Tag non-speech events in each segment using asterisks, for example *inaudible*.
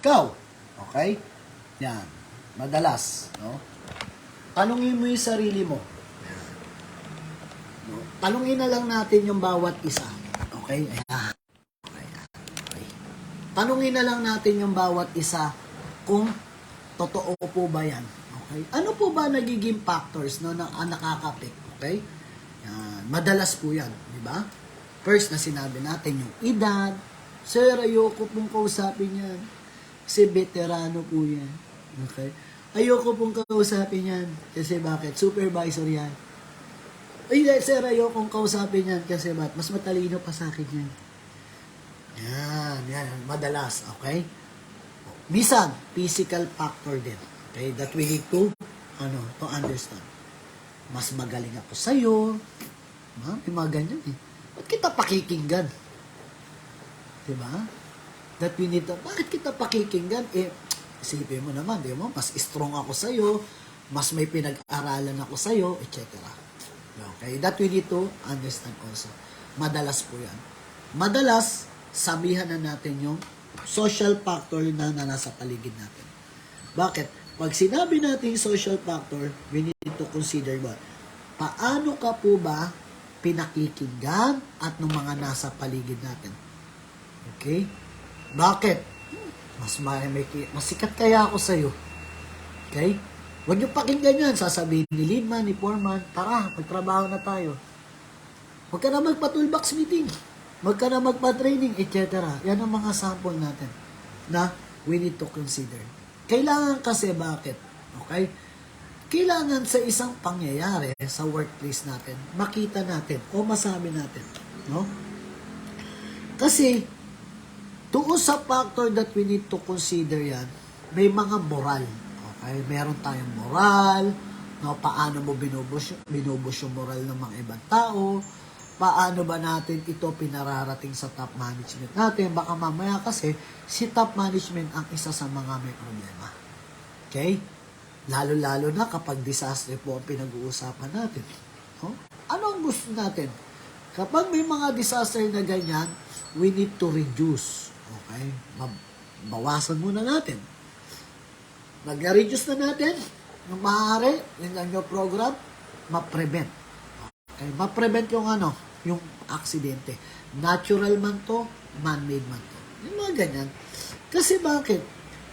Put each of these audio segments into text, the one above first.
ikaw. Okay? Yan. Madalas, no? Tanungin mo yung sarili mo. No? Tanungin na lang natin yung bawat isa. Okay? Ayan. Okay. okay. Tanungin na lang natin yung bawat isa kung totoo po ba yan. Okay? Ano po ba nagiging factors no, na ah, nakakapik? Okay? Yan. Madalas po yan. Di ba? First na sinabi natin yung edad. Sir, ayoko pong kausapin yan. Kasi veterano po yan. Okay? Ayoko pong kausapin yan. Kasi bakit? Supervisor yan. Ay, sir, ayokong kausapin yan. Kasi bakit? Mas matalino pa sa akin yan. Yan, yan. Madalas, okay? Misan, physical factor din. Okay, that we need to, ano, to understand. Mas magaling ako sa'yo. Ha? May mga ganyan eh. Ba't kita pakikinggan? Diba? That we need to, bakit kita pakikinggan? Eh, isipin mo naman, di mo, mas strong ako sa'yo, mas may pinag-aralan ako sa'yo, etc. Okay, that we need to understand also. Madalas po yan. Madalas, sabihan na natin yung social factor na, na nasa paligid natin. Bakit? Pag sinabi natin social factor, we need to consider what? Paano ka po ba pinakikinggan at ng mga nasa paligid natin? Okay? Bakit? Mas, may, may, mas sikat kaya ako sa'yo. Okay? Huwag niyo pakinggan yan. Sasabihin ni Lidman, ni Foreman, tara, magtrabaho na tayo. Huwag ka na magpa-toolbox meeting. Huwag ka na magpa-training, etc. Yan ang mga sample natin na we need to consider. Kailangan kasi bakit? Okay? Kailangan sa isang pangyayari sa workplace natin, makita natin o masabi natin. No? Kasi, doon sa factor that we need to consider yan, may mga moral. Okay? Meron tayong moral, no? paano mo binubus, binubus yung moral ng mga ibang tao, paano ba natin ito pinararating sa top management natin. Baka mamaya kasi si top management ang isa sa mga may problema. Okay? Lalo-lalo na kapag disaster po ang pinag-uusapan natin. No? Ano ang gusto natin? Kapag may mga disaster na ganyan, we need to reduce. Okay? Bawasan muna natin. Mag-reduce na natin yung maaari, yung yung program, ma-prevent. Okay? Ma-prevent yung ano, yung aksidente. Natural man to, man-made man to. Yung mga ganyan. Kasi bakit?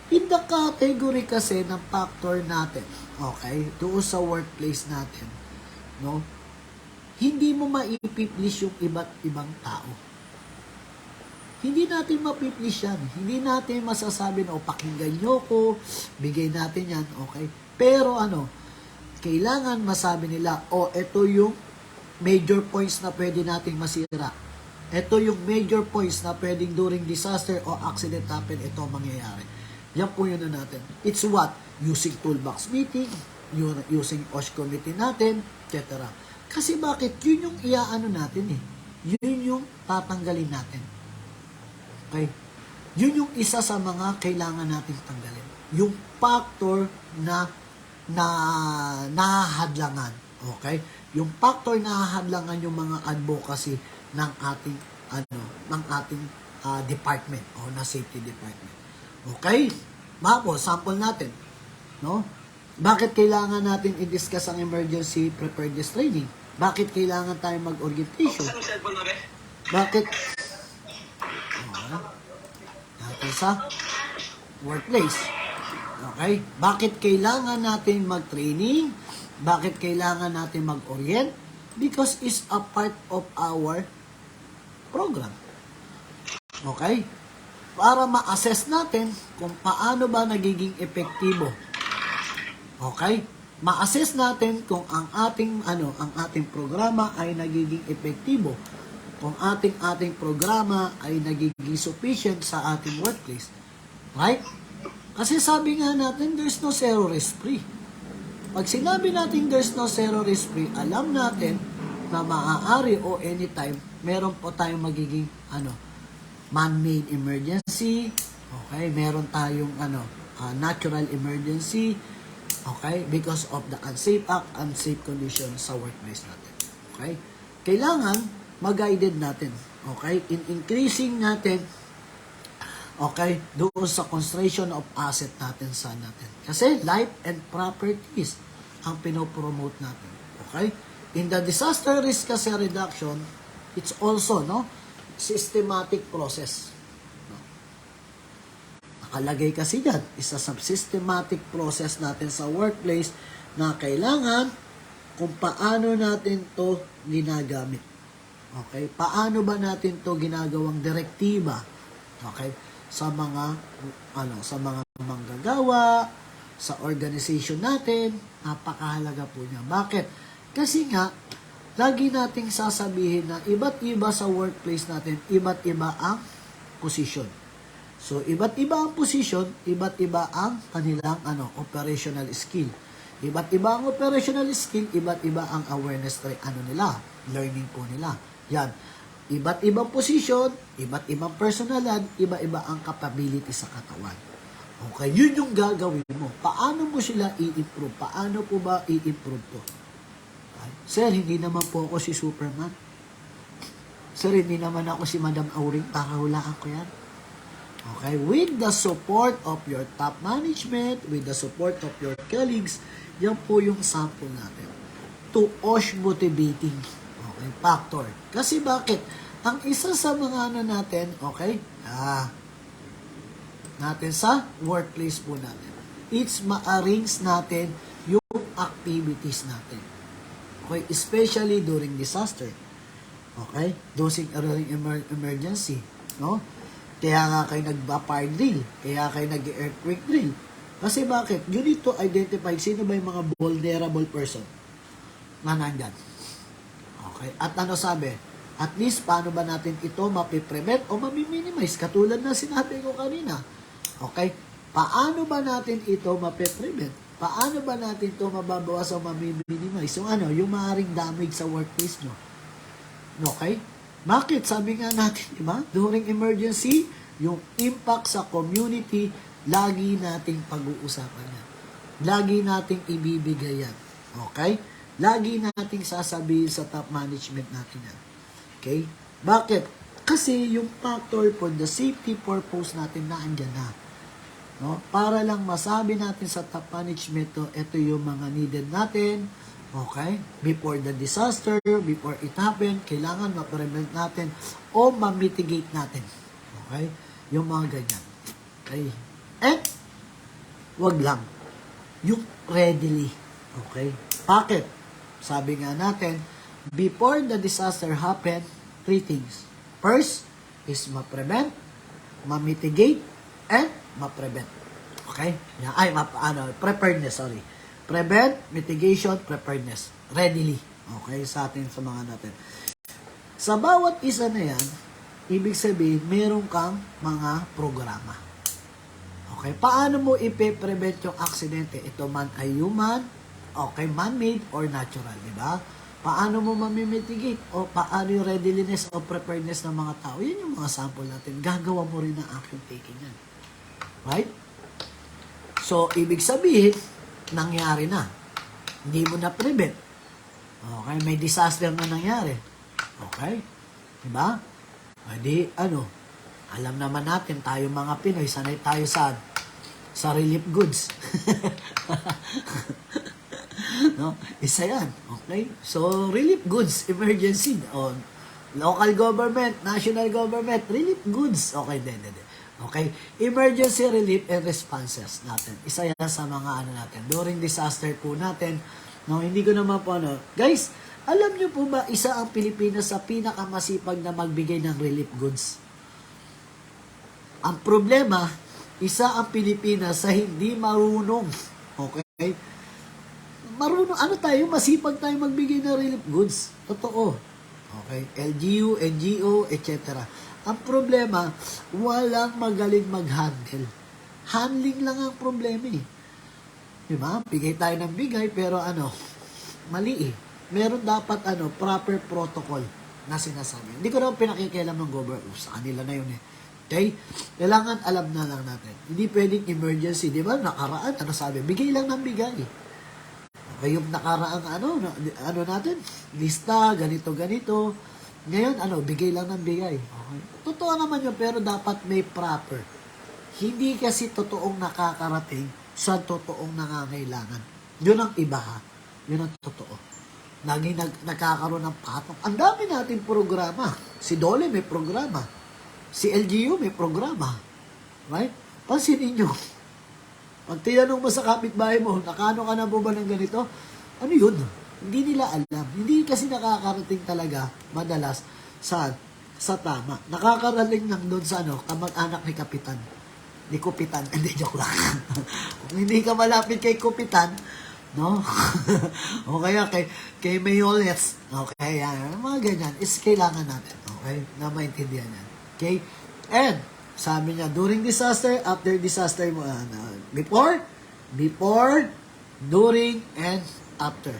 In the category kasi ng factor natin, okay, doon sa workplace natin, no, hindi mo maipiplis yung iba't ibang tao. Hindi natin mapiplis yan. Hindi natin masasabi na, o pakinggan nyo ko, bigay natin yan, okay? Pero ano, kailangan masabi nila, o ito yung major points na pwede nating masira. Ito yung major points na pwedeng during disaster o accident happen, ito ang mangyayari. Yan po yun na natin. It's what? Using toolbox meeting, using OSH committee natin, etc. Kasi bakit? Yun yung iaano natin eh. Yun yung tatanggalin natin. Okay? Yun yung isa sa mga kailangan natin tanggalin. Yung factor na na nahahadlangan. Okay? Yung factor na nahahadlangan yung mga advocacy ng ating ano, ng ating ah, department o na safety department. Okay? Mako, sample natin. No? Bakit kailangan natin i-discuss ang emergency preparedness training? Bakit kailangan tayo mag-orientation? Mo, be? Bakit? Oh, natin sa workplace. Okay? Bakit kailangan natin mag-training? Bakit kailangan natin mag-orient? Because it's a part of our program. Okay? Para ma-assess natin kung paano ba nagiging epektibo. Okay? Ma-assess natin kung ang ating ano, ang ating programa ay nagiging epektibo. Kung ating ating programa ay nagiging sufficient sa ating workplace. Right? Kasi sabi nga natin, there's no zero risk free. Pag sinabi natin there's no zero risk free, alam natin na maaari o anytime, meron po tayong magiging ano, man-made emergency, okay, meron tayong ano, ah, natural emergency, okay, because of the unsafe act, unsafe condition sa workplace natin. Okay? Kailangan mag-guided natin, okay, in increasing natin Okay? Doon sa conservation of asset natin sa natin. Kasi life and properties ang pinopromote natin. Okay? In the disaster risk kasi reduction, it's also, no, systematic process. No? Nakalagay kasi dyan, isa sa systematic process natin sa workplace na kailangan kung paano natin to ginagamit. Okay? Paano ba natin to ginagawang direktiba? Okay? Sa mga ano, sa mga manggagawa, sa organization natin, napakahalaga po niya. Bakit? Kasi nga, lagi nating sasabihin na iba't iba sa workplace natin, iba't iba ang position. So, iba't iba ang position, iba't iba ang kanilang ano, operational skill. Iba't iba ang operational skill, iba't iba ang awareness ano nila, learning po nila. Yan. Iba't ibang position, iba't ibang personalidad, iba-iba ang capability sa katawan. Okay, yun yung gagawin mo. Paano mo sila i-improve? Paano po ba i-improve to? Okay. Sir, hindi naman po ako si Superman. Sir, hindi naman ako si Madam Auring para hulaan ko yan. Okay, with the support of your top management, with the support of your colleagues, yan po yung sample natin. To OSH motivating factor. Kasi bakit? Ang isa sa mga ano natin, okay, ah, natin sa workplace po natin. It's ma-arrange natin yung activities natin. Okay, especially during disaster. Okay? During, during emer- emergency. No? Kaya nga kayo nagba-fire drill. Kaya kayo nag-earthquake drill. Kasi bakit? You need to identify sino ba yung mga vulnerable person na nandyan. Okay? At ano sabi? At least, paano ba natin ito mapiprevent o mamiminimize? Katulad na sinabi ko kanina. Okay? Paano ba natin ito mapiprevent? Paano ba natin ito mababawas o mamiminimize? Yung ano, yung maaaring damage sa workplace nyo. Okay? Bakit? Sabi nga natin, di ba? During emergency, yung impact sa community, lagi nating pag-uusapan yan. Lagi nating ibibigay yan. Okay? Lagi nating sasabihin sa top management natin yan. Okay? Bakit? Kasi yung factor for the safety purpose natin na andyan na. No? Para lang masabi natin sa top management to, ito yung mga needed natin, okay? Before the disaster, before it happen, kailangan ma-prevent natin o ma-mitigate natin. Okay? Yung mga ganyan. Okay? And, wag lang. Yung readily. Okay? Bakit? Sabi nga natin, before the disaster happen, three things. First is ma-prevent, ma-mitigate, and ma-prevent. Okay? Ay, ma ano, preparedness, sorry. Prevent, mitigation, preparedness. Readily. Okay? Sa atin, sa mga natin. Sa bawat isa na yan, ibig sabihin, meron kang mga programa. Okay? Paano mo ipe-prevent yung aksidente? Ito man ay human, okay, man-made or natural, di ba? Paano mo mamimitigate? O paano yung readiness o preparedness ng mga tao? Yan yung mga sample natin. Gagawa mo rin ng action taking yan. Right? So, ibig sabihin, nangyari na. Hindi mo na prevent. Okay, may disaster na nangyari. Okay? Diba? Hindi, ano, alam naman natin, tayo mga Pinoy, sanay tayo sa sa relief goods. *laughs* *laughs* no? Isa yan. Okay? So, relief goods, emergency. O, local government, national government, relief goods. Okay, de, de. Okay? Emergency relief and responses natin. Isa yan sa mga ano natin. During disaster po natin, no, hindi ko naman po ano. Guys, alam niyo po ba, isa ang Pilipinas sa pinakamasipag na magbigay ng relief goods? Ang problema, isa ang Pilipinas sa hindi marunong. Okay? Marunong, ano tayo, masipag tayo magbigay ng relief goods. Totoo. Okay? LGU, NGO, etc. Ang problema, walang magaling mag-handle. Handling lang ang problema eh. Di ba? Bigay tayo ng bigay, pero ano, mali eh. Meron dapat ano, proper protocol na sinasabi. Hindi ko naman pinakikialam ng government. Sa kanila na yun eh. Okay? Kailangan alam na lang natin. Hindi pwedeng emergency. Di ba? Nakaraan, ano sabi? Bigay lang ng bigay. Okay, yung nakaraang ano, ano natin, lista, ganito, ganito. Ngayon, ano, bigay lang ng bigay. Okay. Totoo naman yun, pero dapat may proper. Hindi kasi totoong nakakarating sa totoong nangangailangan. Yun ang iba ha. Yun ang totoo. Lagi nag, nagkakaroon ng patong. Ang dami nating programa. Si Dole may programa. Si LGU may programa. Right? Pansinin nyo. Pag tinanong mo sa kapitbahay mo, nakano ka na po ba ng ganito? Ano yun? Hindi nila alam. Hindi kasi nakakarating talaga madalas sa sa tama. Nakakarating lang doon sa ano, kamag-anak ni Kapitan. Ni Kupitan. *laughs* Hindi, joke lang. *laughs* Kung hindi ka malapit kay Kupitan, no? *laughs* o kaya kay, kay Mayolets. Okay, yan. Mga ganyan. Is kailangan natin. Okay? Na maintindihan yan. Okay? And, sabi niya, during disaster, after disaster mo, ano, before, before, during, and after.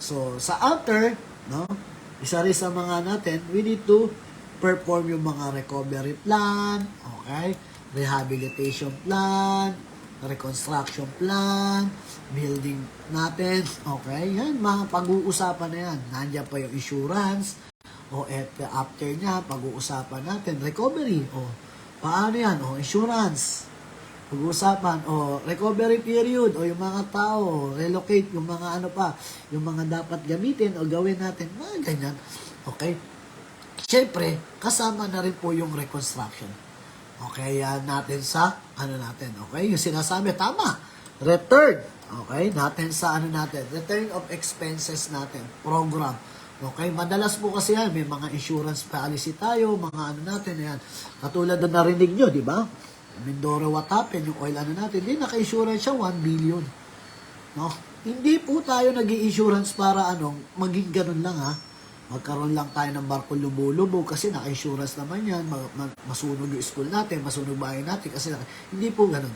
So, sa after, no, isa rin sa mga natin, we need to perform yung mga recovery plan, okay, rehabilitation plan, reconstruction plan, building natin, okay, yan, mga pag-uusapan na yan. Nandiyan pa yung insurance, o at after niya, pag-uusapan natin, recovery, o paano yan, o insurance, pag-uusapan, o recovery period, o yung mga tao, relocate, yung mga ano pa, yung mga dapat gamitin o gawin natin, mga ganyan. Okay? Siyempre, kasama na rin po yung reconstruction. Okay, yan natin sa, ano natin, okay? Yung sinasabi, tama. Return, okay? Natin sa, ano natin, return of expenses natin, program. Okay, madalas po kasi yan, may mga insurance policy tayo, mga ano natin, yan. Katulad na narinig nyo, di ba? Mindoro what happened, yung oil ano natin, di naka-insurance siya 1 billion. No? Hindi po tayo nag insurance para ano, maging ganun lang ha. Magkaroon lang tayo ng barko lubo-lubo kasi naka-insurance naman yan. Ma- masunog yung school natin, masunog bahay natin kasi naka- hindi po ganun.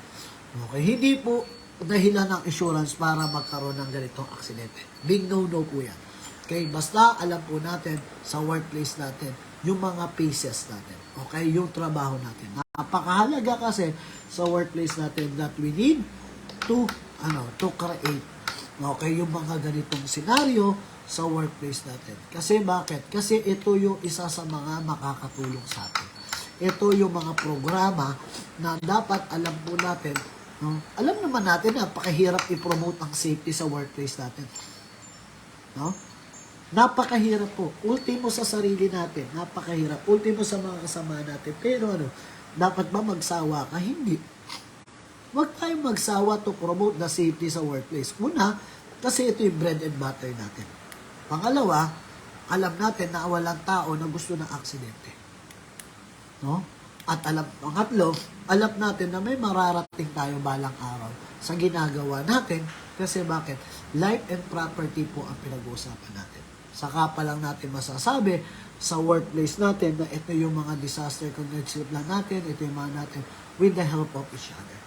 Okay, hindi po dahilan ng insurance para magkaroon ng ganitong aksidente. Big no-no po yan. Okay, basta alam po natin sa workplace natin yung mga pieces natin. Okay, yung trabaho natin. Napakahalaga kasi sa workplace natin that we need to ano, to create okay yung mga ganitong senaryo sa workplace natin. Kasi bakit? Kasi ito yung isa sa mga makakatulong sa atin. Ito yung mga programa na dapat alam po natin no? Alam naman natin na pakahirap i-promote ang safety sa workplace natin. No? Napakahirap po. Ultimo sa sarili natin. Napakahirap. Ultimo sa mga kasama natin. Pero ano, dapat ba magsawa ka? Hindi. Huwag tayong magsawa to promote the safety sa workplace. Una, kasi ito yung bread and butter natin. Pangalawa, alam natin na walang tao na gusto ng aksidente. No? At alam, pangatlo, alam natin na may mararating tayo balang araw sa ginagawa natin kasi bakit? Life and property po ang pinag-uusapan natin. Saka pa lang natin masasabi sa workplace natin na ito yung mga disaster contingency plan natin, ito yung mga natin with the help of each other.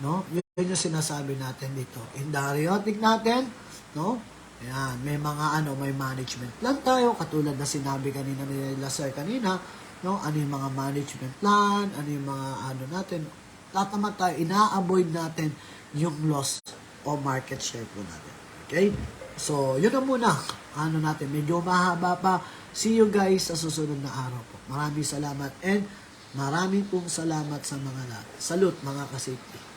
No? Yun yung sinasabi natin dito. In the aeronautic natin, no? Ayan, may mga ano, may management plan tayo, katulad na sinabi kanina ni Sir kanina, no? Ano yung mga management plan, ano yung mga ano natin, tatamat tayo, ina-avoid natin yung loss o market share po natin. Okay? So, yun na muna. Ano natin, medyo mahaba pa. See you guys sa susunod na araw po. Maraming salamat and maraming pong salamat sa mga lahat. Salute mga kasafety.